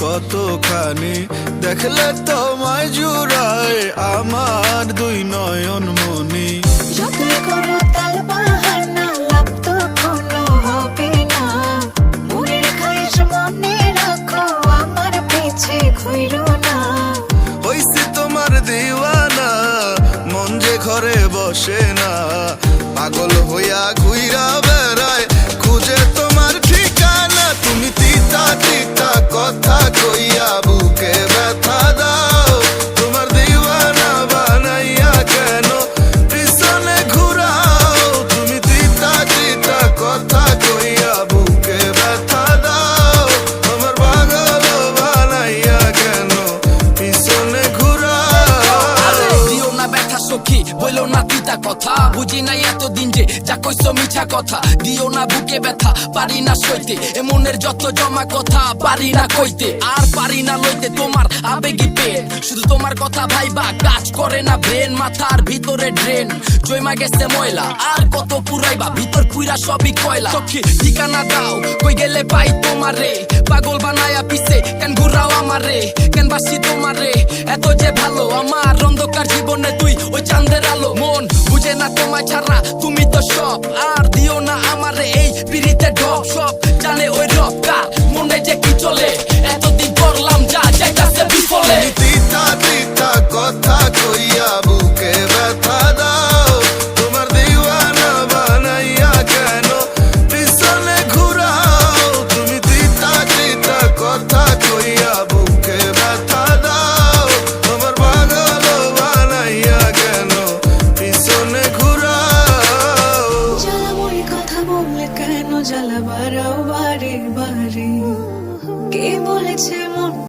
কতখানি? দেখলে তোমায় জুড়ায় আমার দুই নয়ন মনি যতই করো তাল বাহানা লাভ তো কোনো হবে না। মনের খাইশ মনে রাখো আমার পিছে ঘুরো না। হইছি তোমার দিওয়ানা মন যে ঘরে বসে না। পাগল হইয়া ঘুইরা বেড়ায় পিতা কথা। বুঝি নাই এতদিন যে যা কইছো মিছা কথা। দিও না বুকে ব্যথা, পারি না সইতে। এমনের যত জমা কথা, পারি না কইতে। আর পারি না লইতে তোমার আবেগী পেন শুধু তোমার কথা ভাইবা, কাজ করে না ব্রেন, মাথার ভিতরে ড্রেন। জয়মা গেছে ময়লা, আর কত পুরাইবা, ভিতর পুরা সবই কয়লা। সখী ঠিকানা দাও, কই গেলে পাই তোমারে। পাগল বানায়া পিছে, কেন ঘুরাও আমারে? কেন বাসি তোমারে? এত যে ভালো, আমার অন্ধকার জীবনে তুই না তোমায় ছাড়া তুমি তো সব। আর দিও না আমারে এই পিড়িতে ঢপ সব। বারে বারে। কে বলেছে মন